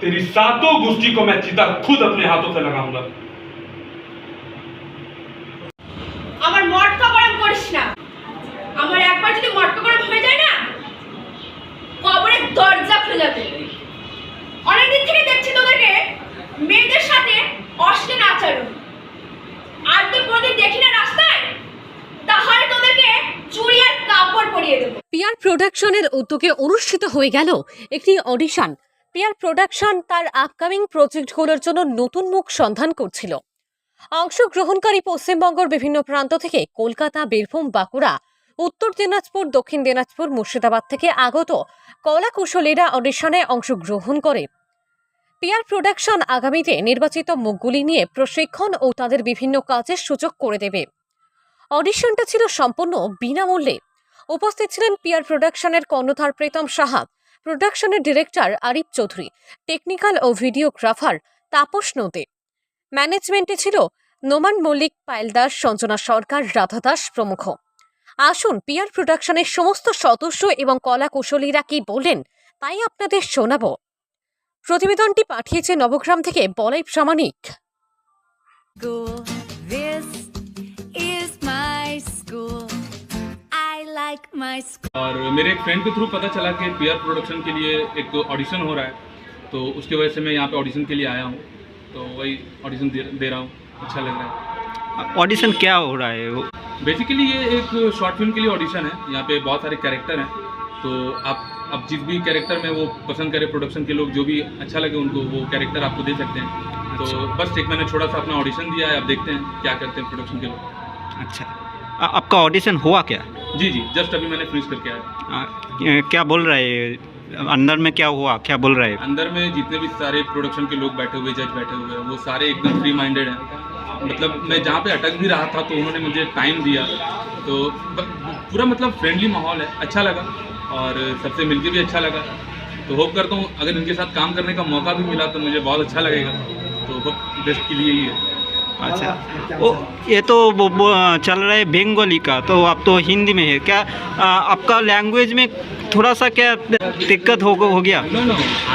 तेरी सातों गोष्ठी को मैं चिता खुद अपने हाथों से लगाऊंगा আমার মটকা গরম করিস না আমার একবার যদি মটকা গরম হয়ে যায় না কবরের দরজা খুলে যাবে অনেকদিন থেকে দেখছি তোদেরকে মেয়েদের সাথে অশ্লীল আচরণ আর তো কোনোদিন দেখি না রাস্তায় তাহলে তোদেরকে চুড়ি আর কাপড় পরিয়ে দেবো পিয়ার প্রোডাকশনের উদ্যোগে অনুষ্ঠিত হয়ে গেল একটি অডিশন পিয়ার প্রোডাকশন তার আপকামিং প্রজেক্টগুলোর জন্য নতুন মুখ সন্ধান করছিল। অংশগ্রহণকারী পশ্চিমবঙ্গের বিভিন্ন প্রান্ত থেকে কলকাতা, বীরভূম, বাঁকুড়া, উত্তর দিনাজপুর, দক্ষিণ দিনাজপুর, মুর্শিদাবাদ থেকে আগত কলা কুশলীরা অডিশনে অংশগ্রহণ করে। পিয়ার প্রোডাকশন আগামীতে নির্বাচিত মুখগুলি নিয়ে প্রশিক্ষণ ও তাদের বিভিন্ন কাজের সুযোগ করে দেবে। অডিশনটা ছিল সম্পূর্ণ বিনামূল্যে। উপস্থিত ছিলেন পিয়ার প্রোডাকশনের কর্ণধার প্রীতম সাহা প্রোডাকশনের ডিরেক্টর আরিফ চৌধুরী, টেকনিক্যাল ও ভিডিওগ্রাফার তাপস নদে ম্যানেজমেন্টে ছিল নোমান মল্লিক পায়েল দাস সঞ্জনা সরকার, রাধা দাস প্রমুখ আসুন পিয়ার প্রোডাকশনের সমস্ত সদস্য এবং কলা কুশলীরা কি বললেন তাই আপনাদের শোনাবো প্রতিবেদনটি পাঠিয়েছে নবগ্রাম থেকে বলাই প্রামাণিক. This is my school. Like my और मेरे एक फ्रेंड के थ्रू पता चला कि पीआर प्रोडक्शन के लिए एक ऑडिशन हो रहा है तो उसकी वजह से मैं यहाँ पे ऑडिशन के लिए आया हूँ। तो वही ऑडिशन दे, दे रहा हूँ। अच्छा लग रहा है। ऑडिशन क्या हो रहा है वो? बेसिकली ये एक शॉर्ट फ़िल्म के लिए ऑडिशन है। यहाँ पे बहुत सारे कैरेक्टर हैं। तो आप अब जिस भी कैरेक्टर में वो पसंद करे प्रोडक्शन के लोग जो भी अच्छा लगे उनको वो कैरेक्टर आपको दे सकते हैं। तो बस एक मैंने छोटा सा अपना ऑडिशन दिया है। अब देखते हैं क्या करते हैं प्रोडक्शन के लोग। अच्छा। आ- आपका ऑडिशन हुआ क्या? जी जी जस्ट अभी मैंने फिनिश करके आया। क्या बोल रहा है अंदर में क्या हुआ? क्या बोल रहा है? अंदर में जितने भी सारे प्रोडक्शन के लोग बैठे हुए जज बैठे हुए हैं वो सारे एकदम फ्री माइंडेड हैं। मतलब मैं जहाँ पे अटक भी रहा था तो उन्होंने मुझे टाइम दिया। तो पूरा मतलब फ्रेंडली माहौल है। अच्छा लगा। और सबसे मिलके भी अच्छा लगा। तो होप करता हूँ अगर इनके साथ काम करने का मौका भी मिला तो मुझे बहुत अच्छा लगेगा। तो होप बेस्ट के लिए ही है। अच्छा। ये तो वो, वो चल रहा है बंगाली का तो आप तो हिंदी में है। क्या आ, आपका लैंग्वेज में থোড়া সা ক্যা দিক্কত हो হো গিয়া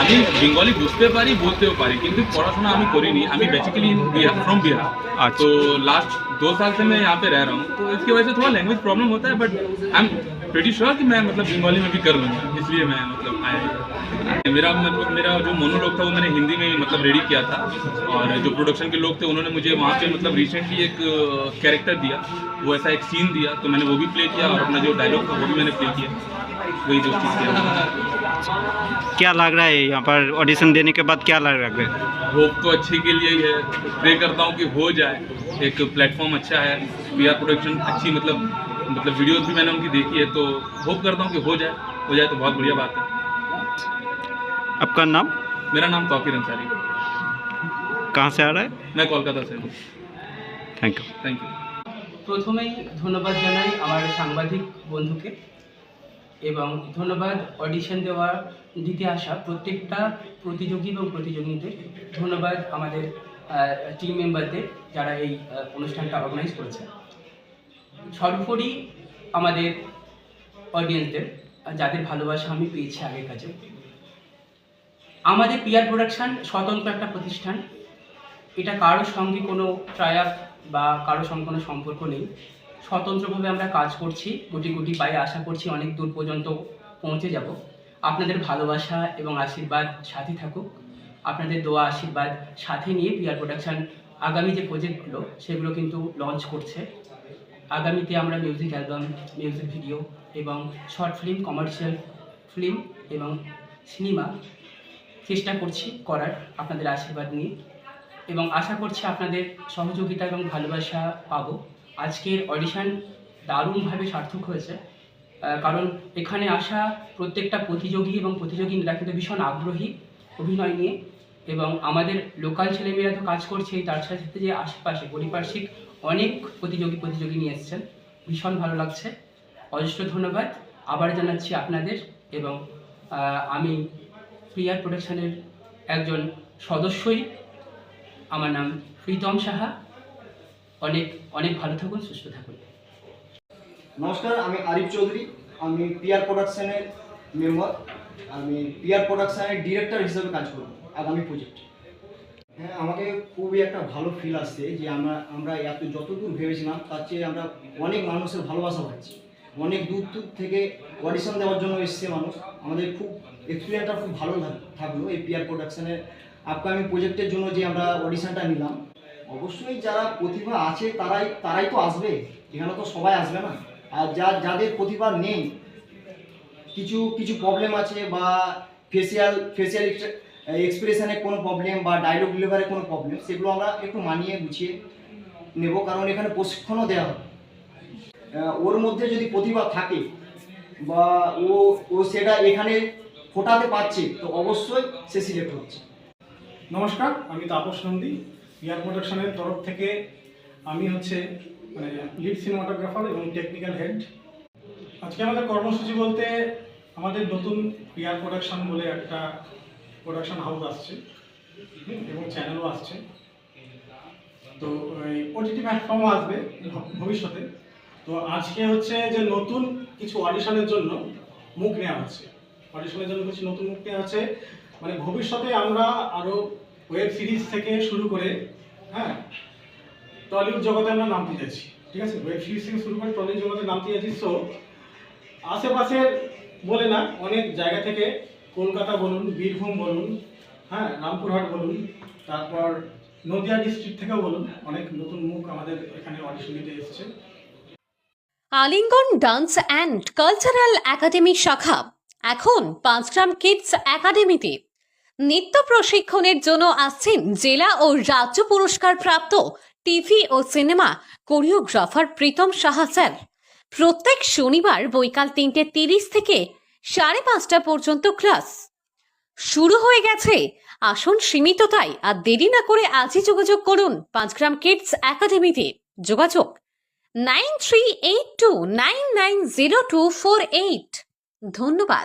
আমি বেঙ্গলি বুঝতে পারি বলতেও পারি কিন্তু পড়াশোনা আমি করিনি। আমি বেসিক্যালি बिहार फ्रॉम बिहार तो लास्ट दो साल से मैं यहाँ पे रह रहा हूँ। तो इसकी वजह से थोड़ा लैंग्वेज प्रॉब्लम होता है but I am pretty sure कि मैं मतलब बंगाली में भी कर लूँगा। इसलिए मैं मतलब आया मेरा मतलब मेरा जो मोनोलॉग था वो मैंने हिंदी में मतलब रेडी किया था। और जो प्रोडक्शन के लोग थे उन्होंने मुझे वहाँ पे मतलब रिसेंटली एक कैरेक्टर दिया। वो ऐसा एक सीन दिया तो मैंने वो भी प्ले किया और अपना जो डायलॉग था वो भी मैंने प्ले किया। वही दो चीज़ किया क्या लग रहा है यहाँ पर ऑडिशन देने के बाद क्या लग रहा है होप तो अच्छे के लिए ही है प्रे करता हूँ कि हो जाए एक प्लेटफॉर्म अच्छा है पी प्रोडक्शन अच्छी मतलब मतलब वीडियोस भी मैंने उनकी देखी है तो होप करता हूँ कि हो जाए हो जाए तो बहुत बढ़िया बात है आपका नाम मेरा नाम तौकीर अंसारी कहाँ से आ रहा है मैं कोलकाता से हूँ थैंक यू थैंक यू প্রথমেই ধন্যবাদ জানাই আমার সাংবাদিক বন্ধুকে এবং ধন্যবাদ অডিশন দেওয়া দিতে আসা প্রত্যেকটা প্রতিযোগী এবং প্রতিযোগীদের ধন্যবাদ আমাদের টিম মেম্বারদের যারা এই অনুষ্ঠানটা অর্গানাইজ করেছে। সর্বোপরি আমাদের অডিয়েন্সদের যাদের ভালোবাসা আমি পেয়েছি আগের কাছে আমাদের পিয়ার প্রোডাকশন স্বতন্ত্র একটা প্রতিষ্ঠান। এটা কারোর সঙ্গে কোনো ট্রায়াপ বা কারোর সঙ্গে কোনো সম্পর্ক নেই। স্বতন্ত্রভাবে আমরা কাজ করছি, গুটি গুটি পায়ে আশা করছি অনেক দূর পর্যন্ত পৌঁছে যাব। আপনাদের ভালোবাসা এবং আশীর্বাদ সাথে থাকুক। আপনাদের দোয়া, আশীর্বাদ সাথে নিয়ে পিয়ার প্রোডাকশন আগামী যে প্রজেক্টগুলো, সেগুলো কিন্তু লঞ্চ করছে। আগামীতে আমরা মিউজিক অ্যালবাম মিউজিক ভিডিও এবং শর্ট ফিল্ম কমার্শিয়াল ফিল্ম এবং সিনেমা চেষ্টা করছি করার আপনাদের আশীর্বাদ নিয়ে। এবং আশা করছি আপনাদের সহযোগিতা এবং ভালোবাসা পাবো। আজকের অডিশন দারুণভাবে সার্থক হয়েছে কারণ এখানে আসা প্রত্যেকটা প্রতিযোগী এবং প্রতিযোগীরা কিন্তু ভীষণ আগ্রহী অভিনয় নিয়ে এবং আমাদের লোকাল ছেলেমেয়েরা তো কাজ করছেই তার সাথে সাথে যে আশেপাশে পরিপার্শ্বিক অনেক প্রতিযোগী প্রতিযোগী নিয়ে এসেছেন, ভীষণ ভালো লাগছে। অজস্র ধন্যবাদ, আবার জানাচ্ছি আপনাদের এবং আমি প্রিয়ার প্রোডাকশনের একজন সদস্যই, আমার নাম প্রীতম সাহা। অনেক অনেক ভালো থাকুন, সুস্থ থাকুন। নমস্কার, আমি আরিফ চৌধুরী। আমি পিয়ার প্রোডাকশানের মেম্বার আমি পিয়ার প্রোডাকশানের ডিরেক্টর হিসেবে কাজ করব আগামী প্রজেক্ট হ্যাঁ আমাকে খুবই একটা ভালো ফিল আসছে যে আমরা আমরা এত, যতদূর ভেবেছিলাম, তার চেয়ে আমরা অনেক মানুষের ভালোবাসা পাচ্ছি। অনেক দূর দূর থেকে অডিশন দেওয়ার জন্য এসছে মানুষ। আমাদের খুব এক্সপিরিয়েন্সটা খুব ভালো থাক- থাকল এই পিআর প্রোডাকশনের আপকামিং প্রজেক্টের জন্য যে আমরা অডিশনটা নিলাম। অবশ্যই যারা প্রতিভা আছে তারাই তারাই তো আসবে। এখানে তো সবাই আসবে না। আর যা, যাদের প্রতিভা নেই, কিছু কিছু প্রবলেম আছে বা ফেসিয়াল ফেসিয়াল এক্সপ্রেশনে কোনো প্রবলেম বা ডায়লগ ডেলিভারে কোনো প্রবলেম সেগুলো আমরা একটু মানিয়ে গুছিয়ে নেব। কারণ এখানে প্রশিক্ষণও দেওয়া হয় ওর মধ্যে যদি প্রতিভা থাকে বা ও ও সেটা এখানে ফোটাতে পারছে, তো অবশ্যই সে সিলেক্ট হচ্ছে। নমস্কার, আমি তাপস নন্দী। ইয়ার প্রোডাকশনের তরফ থেকে আমি হচ্ছে মানে লিড সিনেমাটোগ্রাফার এবং টেকনিক্যাল হেড আজকে আমাদের কর্মসূচি বলতে আমাদের নতুন পিয়ার প্রোডাকশন বলে একটা প্রোডাকশন হাউস আসছে এবং চ্যানেলও আসছে। তো ওটিটি প্ল্যাটফর্মও আসবে ভবিষ্যতে। তো আজকে হচ্ছে যে নতুন কিছু অডিশনের জন্য মুখ নেওয়া হচ্ছে। অডিশনের জন্য কিছু নতুন মুখ নেওয়া হচ্ছে। মানে ভবিষ্যতে আমরা আরও ওয়েব সিরিজ থেকে শুরু করে হ্যাঁ। টলিউড জগতে আমরা নামতে যাচ্ছি ঠিক আছে? ওয়েব সিরিজ থেকে শুরু করে টলিউড জগতে নামতে যাচ্ছি সো বলে না, অনেক জায়গা থেকে কলকাতা বলুন, বীরভূম বলুন হ্যাঁ রামপুরহাট বলুন, তারপর নদিয়া ডিস্ট্রিক্ট থেকেও বলুন, অনেক নতুন মুখ আমাদের এখানে অডিশন দিতে আলিঙ্গন ডান্স অ্যান্ড কালচারাল একাডেমি শাখা, এখন পাঁচগ্রাম কিডস একাডেমিতে। নৃত্য প্রশিক্ষণের জন্য আসছেন জেলা ও রাজ্য পুরস্কার প্রাপ্ত টিভি ও cinema choreographer Pritam Saha sir. প্রত্যেক শনিবার বৈকাল তিনটে তিরিশ থেকে সাড়ে পাঁচটা পর্যন্ত ক্লাস। শুরু হয়ে গেছে। আসন সীমিত তাই আর দেরি না করে আজই যোগাযোগ করুন পাঁচগ্রাম কিডস একাডেমিতে। যোগাযোগ nine three eight two nine nine zero two four eight. ধন্যবাদ।